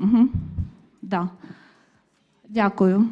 Угу. Да. Дякую.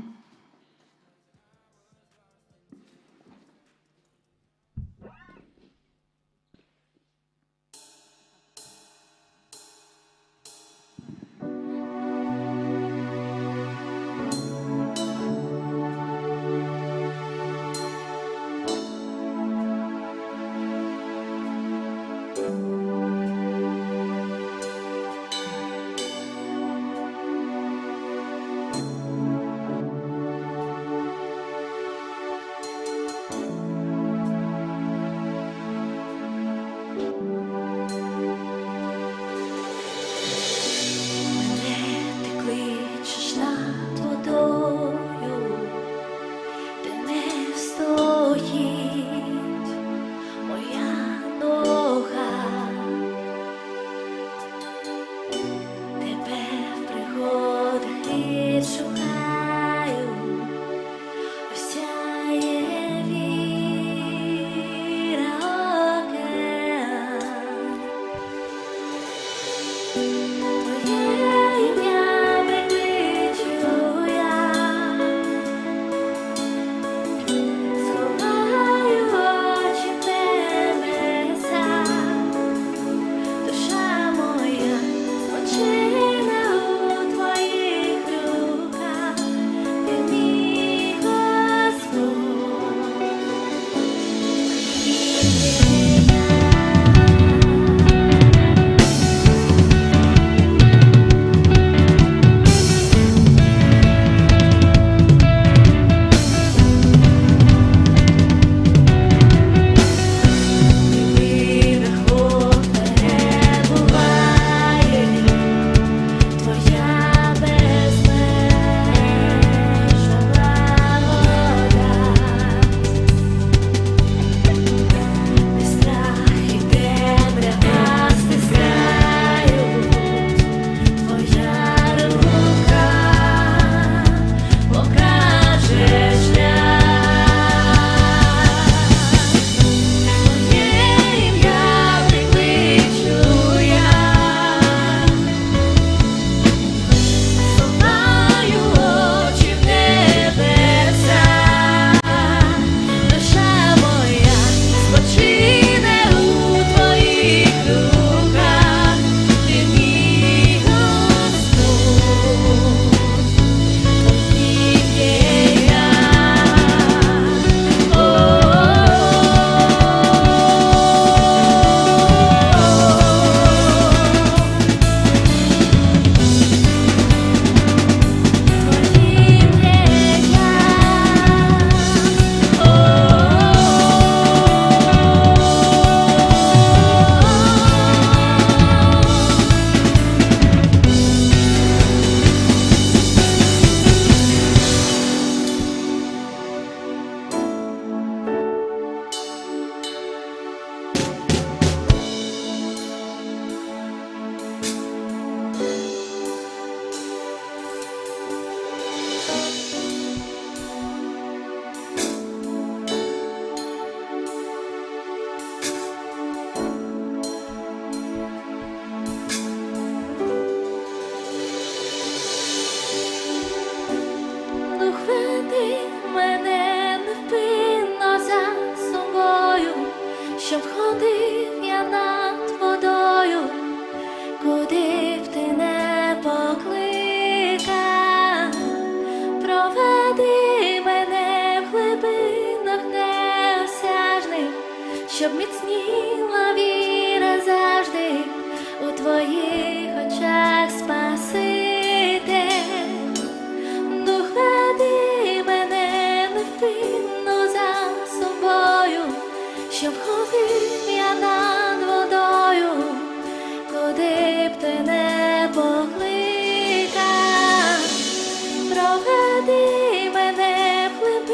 广阔的。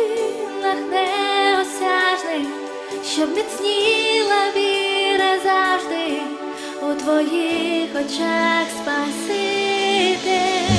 силах неосяжних, щоб міцніла віра завжди у твоїх очах спасити.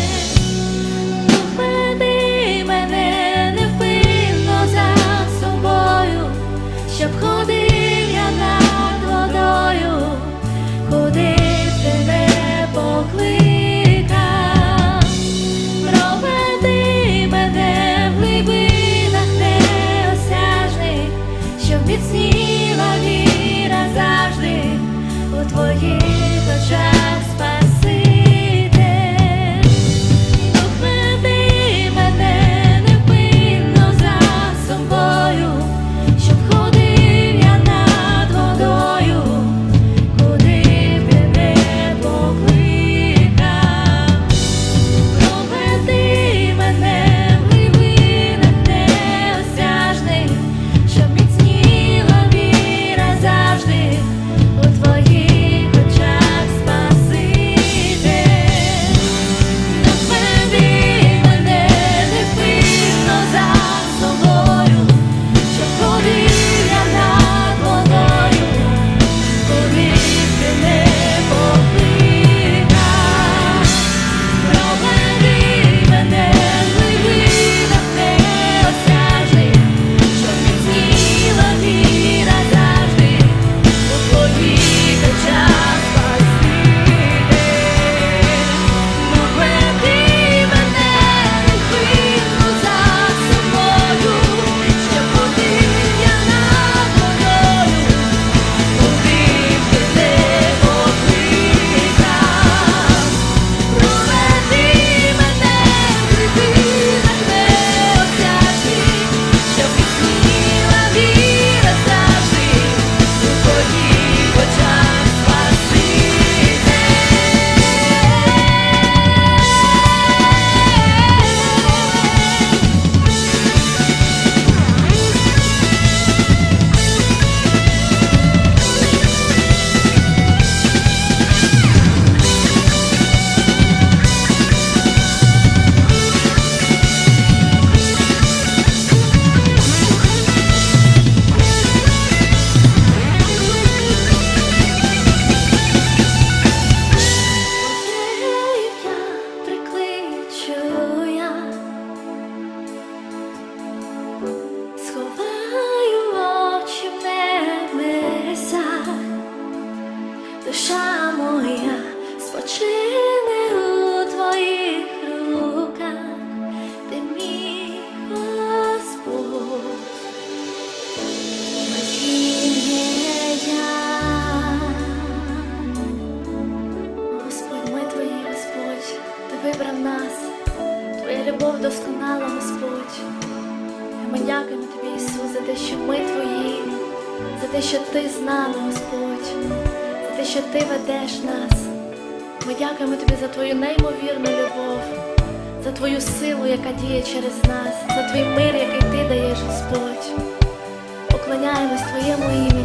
що ти ведеш нас. Ми дякуємо тобі за твою неймовірну любов, за твою силу, яка діє через нас, за твій мир, який ти даєш, Господь. Поклоняємось твоєму імені.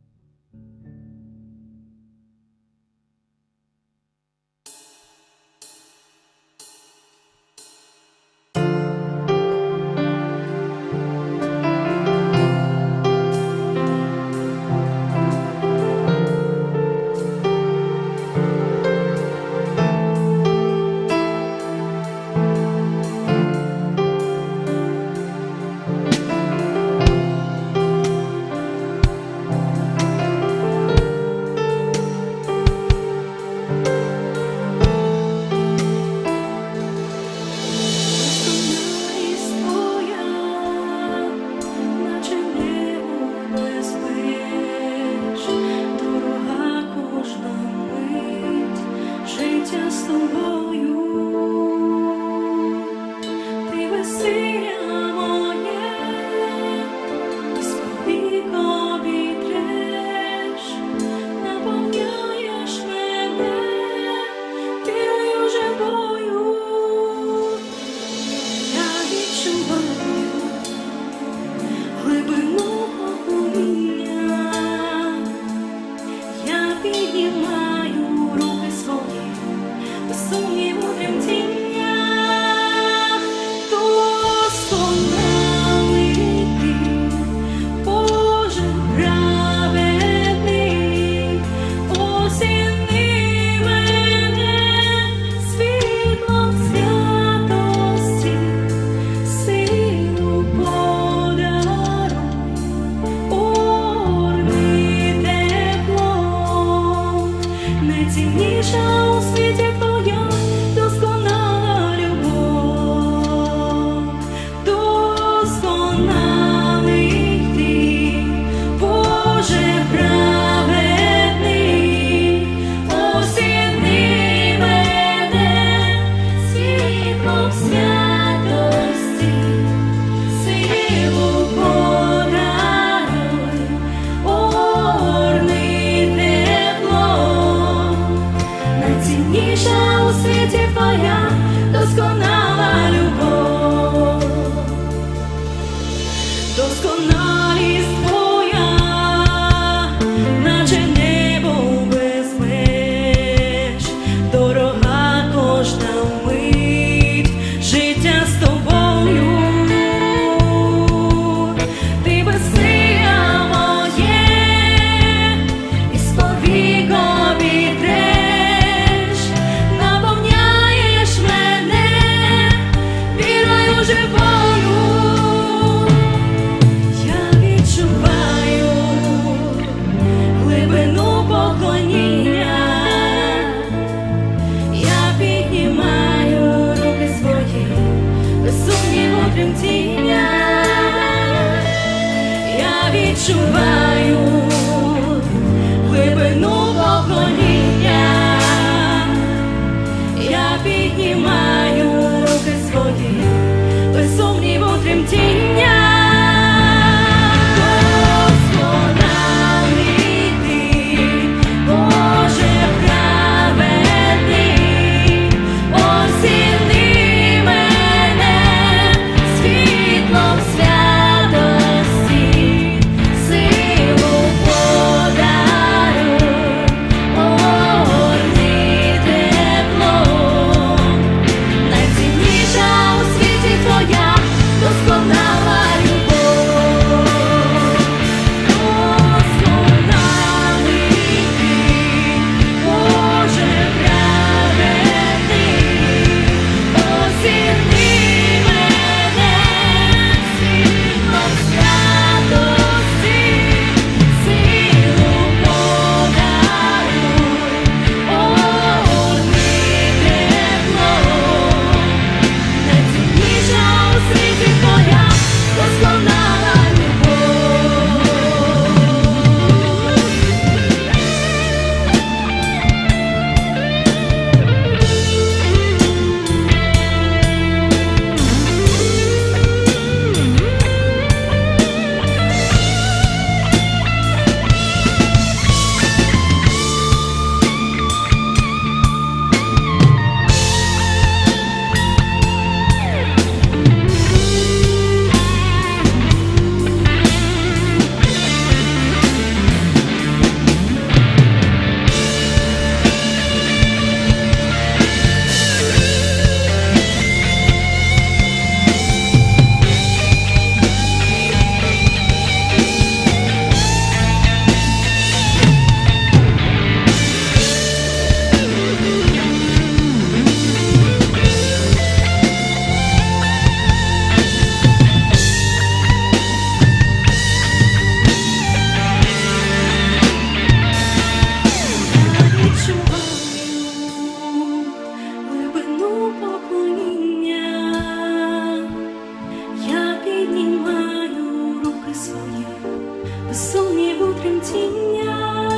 сумніву тремтіння,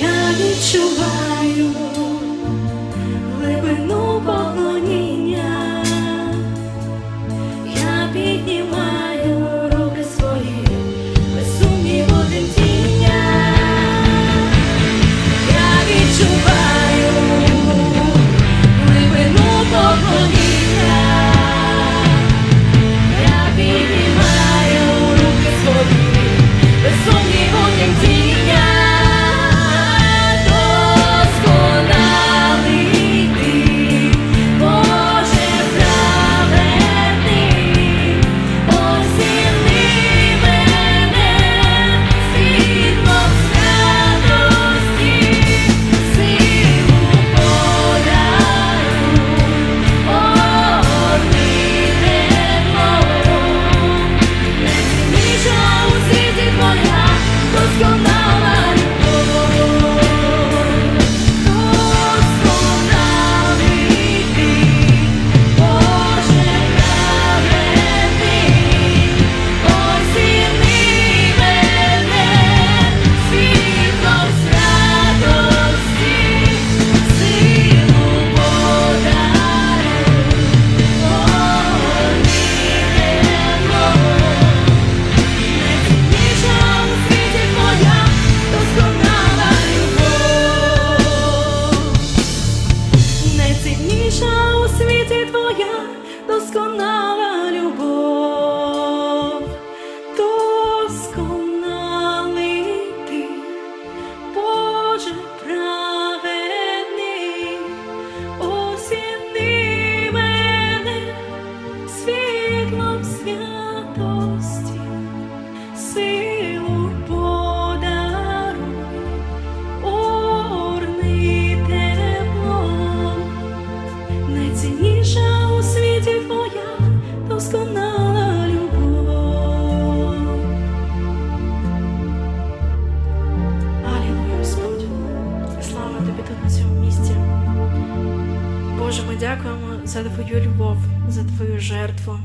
я відчуваю глибину. Боже, ми дякуємо за Твою любов, за Твою жертву.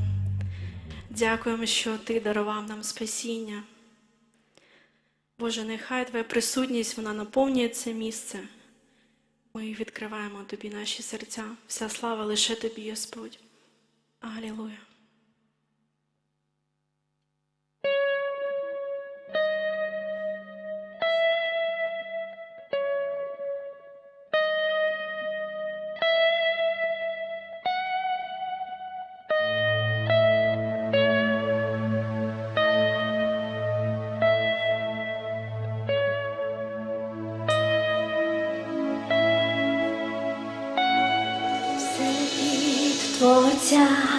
Дякуємо, що Ти дарував нам спасіння. Боже, нехай Твоя присутність вона наповнює це місце. Ми відкриваємо Тобі наші серця. Вся слава лише Тобі, Господь. Алілуя. 我家。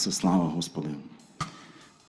Все слава, Господи.